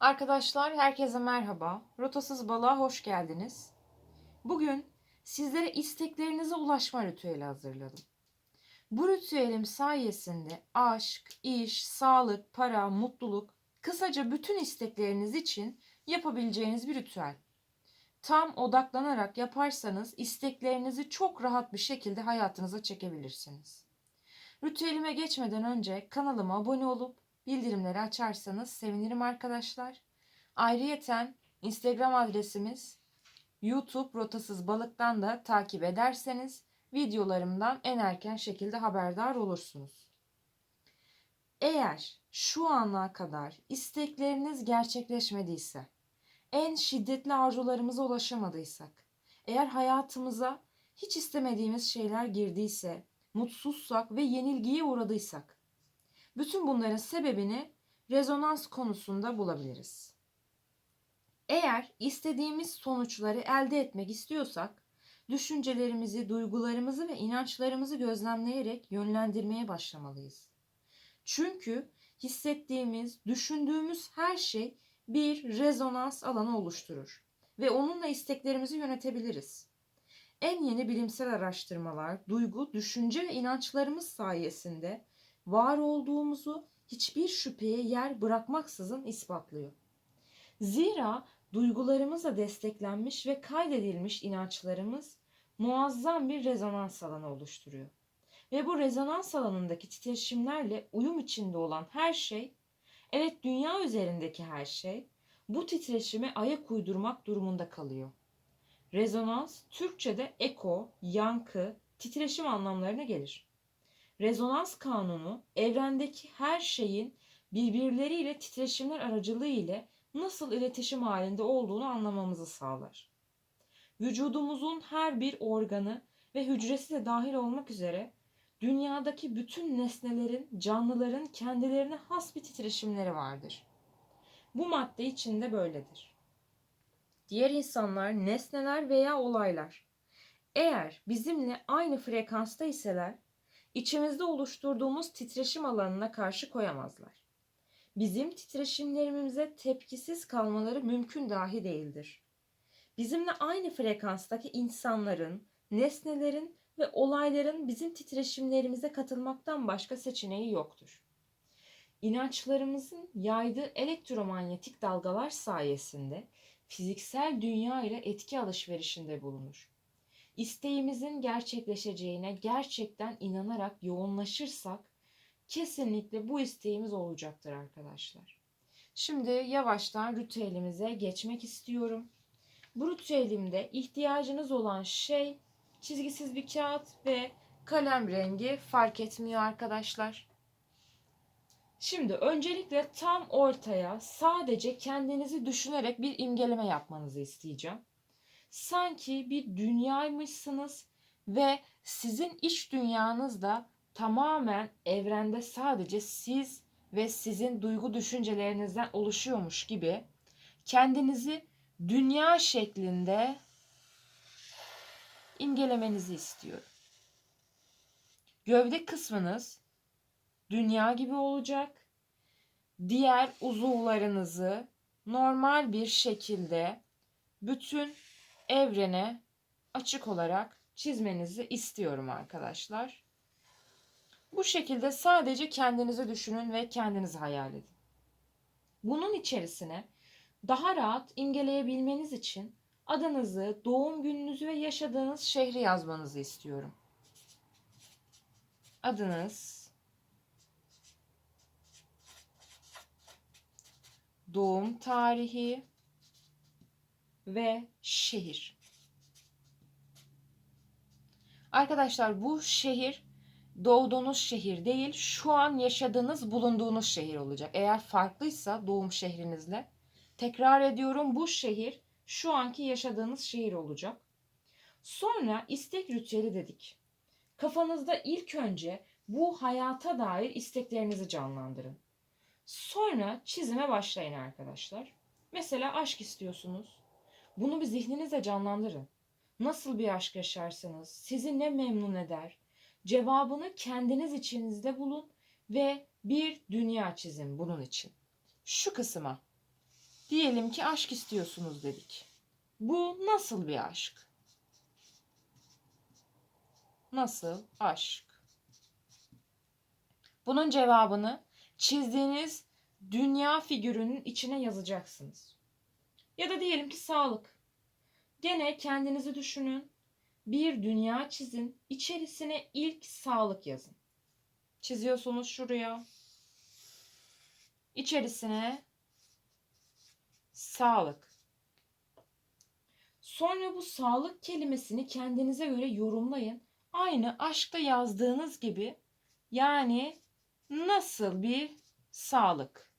Arkadaşlar herkese merhaba. Rotasız balığa hoş geldiniz. Bugün sizlere isteklerinize ulaşma ritüeli hazırladım. Bu ritüelim sayesinde aşk, iş, sağlık, para, mutluluk, kısaca bütün istekleriniz için yapabileceğiniz bir ritüel. Tam odaklanarak yaparsanız isteklerinizi çok rahat bir şekilde hayatınıza çekebilirsiniz. Ritüelime geçmeden önce kanalıma abone olup bildirimleri açarsanız sevinirim arkadaşlar. Ayrıyeten Instagram adresimiz YouTube Rotasız Balık'tan da takip ederseniz videolarımdan en erken şekilde haberdar olursunuz. Eğer şu ana kadar istekleriniz gerçekleşmediyse, en şiddetli arzularımıza ulaşamadıysak, eğer hayatımıza hiç istemediğimiz şeyler girdiyse, mutsuzsak ve yenilgiye uğradıysak, bütün bunların sebebini rezonans konusunda bulabiliriz. Eğer istediğimiz sonuçları elde etmek istiyorsak, düşüncelerimizi, duygularımızı ve inançlarımızı gözlemleyerek yönlendirmeye başlamalıyız. Çünkü hissettiğimiz, düşündüğümüz her şey bir rezonans alanı oluşturur ve onunla isteklerimizi yönetebiliriz. En yeni bilimsel araştırmalar, duygu, düşünce ve inançlarımız sayesinde var olduğumuzu hiçbir şüpheye yer bırakmaksızın ispatlıyor. Zira duygularımızla desteklenmiş ve kaydedilmiş inançlarımız muazzam bir rezonans alanı oluşturuyor. Ve bu rezonans alanındaki titreşimlerle uyum içinde olan her şey, evet dünya üzerindeki her şey bu titreşime ayak uydurmak durumunda kalıyor. Rezonans Türkçe'de eko, yankı, titreşim anlamlarına gelir. Rezonans kanunu evrendeki her şeyin birbirleriyle titreşimler aracılığı ile nasıl iletişim halinde olduğunu anlamamızı sağlar. Vücudumuzun her bir organı ve hücresi de dahil olmak üzere dünyadaki bütün nesnelerin, canlıların kendilerine has bir titreşimleri vardır. Bu madde içinde böyledir. Diğer insanlar, nesneler veya olaylar eğer bizimle aynı frekansta iseler içimizde oluşturduğumuz titreşim alanına karşı koyamazlar. Bizim titreşimlerimize tepkisiz kalmaları mümkün dahi değildir. Bizimle aynı frekanstaki insanların, nesnelerin ve olayların bizim titreşimlerimize katılmaktan başka seçeneği yoktur. İnançlarımızın yaydığı elektromanyetik dalgalar sayesinde fiziksel dünya ile etki alışverişinde bulunur isteğimizin gerçekleşeceğine gerçekten inanarak yoğunlaşırsak kesinlikle bu isteğimiz olacaktır arkadaşlar. Şimdi yavaştan ritüelimize geçmek istiyorum. Bu ritüelimde ihtiyacınız olan şey çizgisiz bir kağıt ve kalem rengi fark etmiyor arkadaşlar. Şimdi öncelikle tam ortaya sadece kendinizi düşünerek bir imgeleme yapmanızı isteyeceğim sanki bir dünyaymışsınız ve sizin iç dünyanız da tamamen evrende sadece siz ve sizin duygu düşüncelerinizden oluşuyormuş gibi kendinizi dünya şeklinde imgelemenizi istiyorum. Gövde kısmınız dünya gibi olacak. Diğer uzuvlarınızı normal bir şekilde bütün evrene açık olarak çizmenizi istiyorum arkadaşlar. Bu şekilde sadece kendinizi düşünün ve kendinizi hayal edin. Bunun içerisine daha rahat imgeleyebilmeniz için adınızı, doğum gününüzü ve yaşadığınız şehri yazmanızı istiyorum. Adınız, doğum tarihi, ve şehir. Arkadaşlar bu şehir doğduğunuz şehir değil, şu an yaşadığınız, bulunduğunuz şehir olacak. Eğer farklıysa doğum şehrinizle, tekrar ediyorum bu şehir şu anki yaşadığınız şehir olacak. Sonra istek ritüeli dedik. Kafanızda ilk önce bu hayata dair isteklerinizi canlandırın. Sonra çizime başlayın arkadaşlar. Mesela aşk istiyorsunuz. Bunu bir zihninizde canlandırın. Nasıl bir aşk yaşarsınız? Sizi ne memnun eder? Cevabını kendiniz içinizde bulun ve bir dünya çizin bunun için. Şu kısma. Diyelim ki aşk istiyorsunuz dedik. Bu nasıl bir aşk? Nasıl aşk? Bunun cevabını çizdiğiniz dünya figürünün içine yazacaksınız. Ya da diyelim ki sağlık. Gene kendinizi düşünün. Bir dünya çizin. İçerisine ilk sağlık yazın. Çiziyorsunuz şuraya. İçerisine sağlık. Sonra bu sağlık kelimesini kendinize göre yorumlayın. Aynı aşkta yazdığınız gibi yani nasıl bir sağlık?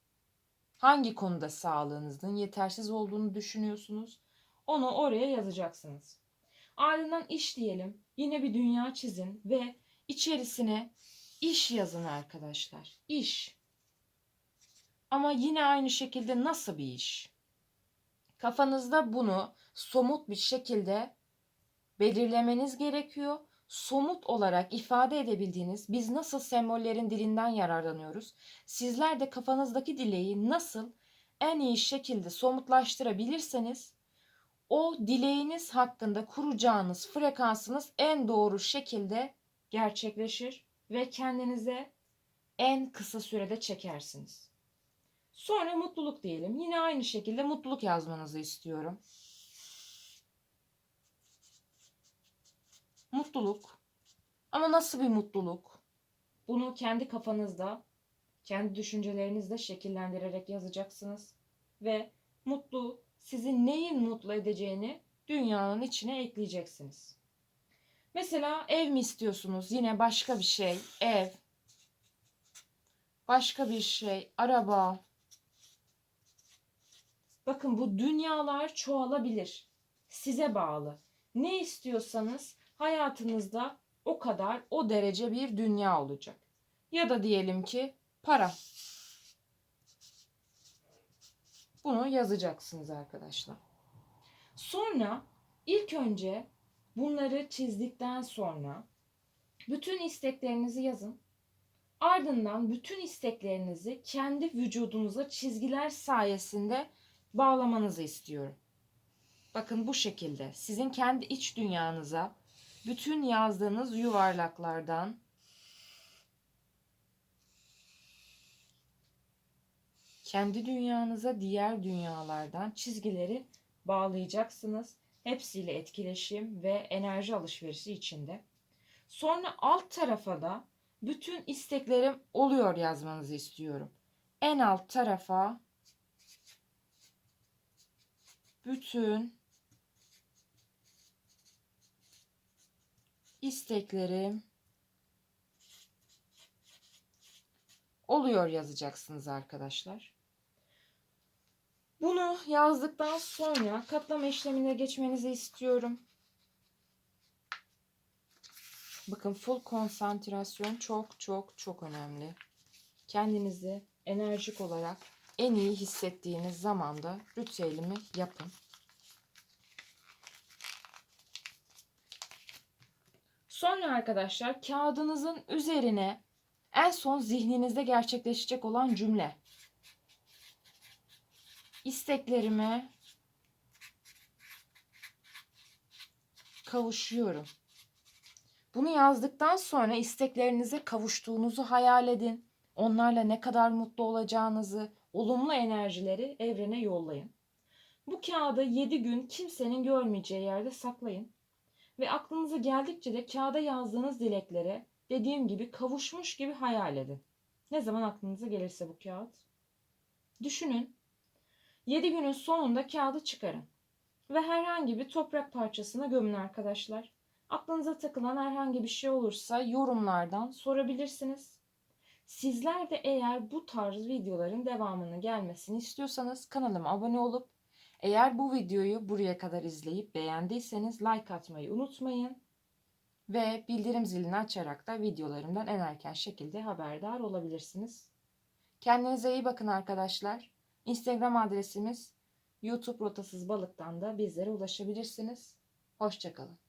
Hangi konuda sağlığınızın yetersiz olduğunu düşünüyorsunuz? Onu oraya yazacaksınız. Ardından iş diyelim. Yine bir dünya çizin ve içerisine iş yazın arkadaşlar. İş. Ama yine aynı şekilde nasıl bir iş? Kafanızda bunu somut bir şekilde belirlemeniz gerekiyor. Somut olarak ifade edebildiğiniz biz nasıl sembollerin dilinden yararlanıyoruz? Sizler de kafanızdaki dileği nasıl en iyi şekilde somutlaştırabilirseniz o dileğiniz hakkında kuracağınız frekansınız en doğru şekilde gerçekleşir ve kendinize en kısa sürede çekersiniz. Sonra mutluluk diyelim. Yine aynı şekilde mutluluk yazmanızı istiyorum. Mutluluk. Ama nasıl bir mutluluk? Bunu kendi kafanızda, kendi düşüncelerinizde şekillendirerek yazacaksınız. Ve mutlu, sizi neyin mutlu edeceğini dünyanın içine ekleyeceksiniz. Mesela ev mi istiyorsunuz? Yine başka bir şey. Ev. Başka bir şey. Araba. Bakın bu dünyalar çoğalabilir. Size bağlı. Ne istiyorsanız hayatınızda o kadar o derece bir dünya olacak. Ya da diyelim ki para. Bunu yazacaksınız arkadaşlar. Sonra ilk önce bunları çizdikten sonra bütün isteklerinizi yazın. Ardından bütün isteklerinizi kendi vücudunuza çizgiler sayesinde bağlamanızı istiyorum. Bakın bu şekilde sizin kendi iç dünyanıza bütün yazdığınız yuvarlaklardan kendi dünyanıza diğer dünyalardan çizgileri bağlayacaksınız. Hepsiyle etkileşim ve enerji alışverişi içinde. Sonra alt tarafa da bütün isteklerim oluyor yazmanızı istiyorum. En alt tarafa bütün isteklerim oluyor yazacaksınız arkadaşlar. Bunu yazdıktan sonra katlama işlemine geçmenizi istiyorum. Bakın full konsantrasyon çok çok çok önemli. Kendinizi enerjik olarak en iyi hissettiğiniz zamanda ritüelimi yapın. Sonra arkadaşlar kağıdınızın üzerine en son zihninizde gerçekleşecek olan cümle. İsteklerime kavuşuyorum. Bunu yazdıktan sonra isteklerinize kavuştuğunuzu hayal edin. Onlarla ne kadar mutlu olacağınızı, olumlu enerjileri evrene yollayın. Bu kağıdı 7 gün kimsenin görmeyeceği yerde saklayın. Ve aklınıza geldikçe de kağıda yazdığınız dileklere dediğim gibi kavuşmuş gibi hayal edin. Ne zaman aklınıza gelirse bu kağıt. Düşünün. 7 günün sonunda kağıdı çıkarın. Ve herhangi bir toprak parçasına gömün arkadaşlar. Aklınıza takılan herhangi bir şey olursa yorumlardan sorabilirsiniz. Sizler de eğer bu tarz videoların devamının gelmesini istiyorsanız kanalıma abone olup eğer bu videoyu buraya kadar izleyip beğendiyseniz like atmayı unutmayın. Ve bildirim zilini açarak da videolarımdan en erken şekilde haberdar olabilirsiniz. Kendinize iyi bakın arkadaşlar. Instagram adresimiz YouTube Rotasız Balık'tan da bizlere ulaşabilirsiniz. Hoşçakalın.